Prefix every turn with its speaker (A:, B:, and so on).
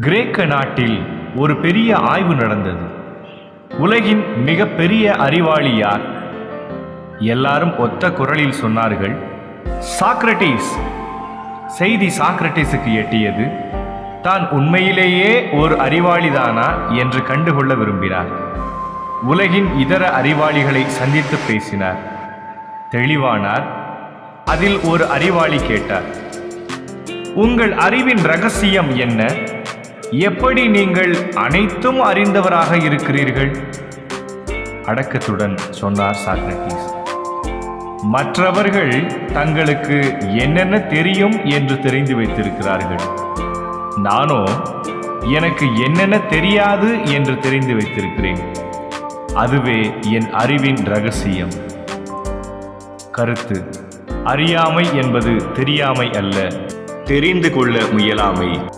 A: கிரேக்க நாட்டில் ஒரு பெரிய ஆய்வு நடந்தது. உலகின் மிகப்பெரிய அறிவாளி யார்? எல்லாரும் ஒத்த குரலில் சொன்னார்கள் சாக்ரட்டிஸ் செய்தி சாக்ரட்டிஸுக்கு எட்டியது தான் உண்மையிலேயே ஒரு அறிவாளிதானா? என்று கண்டுகொள்ள விரும்பினார். உலகின் இதர அறிவாளிகளை சந்தித்து பேசினார். தெளிவானார் அதில் ஒரு அறிவாளி கேட்டார் உங்கள் அறிவின் ரகசியம் என்ன? எப்படி நீங்கள் அனைத்தும் அறிந்தவராக இருக்கிறீர்கள்? அடக்கத்துடன் சொன்னார் சாக்ரட்டிஸ் மற்றவர்கள் தங்களுக்கு என்னென்ன தெரியும் என்று தெரிந்து வைத்திருக்கிறார்கள்? நானோ எனக்கு என்னென்ன தெரியாது என்று தெரிந்து வைத்திருக்கிறேன். அதுவே என் அறிவின் ரகசியம். கருத்து அறியாமை என்பது தெரியாமை அல்ல தெரிந்து கொள்ள முயலாமை.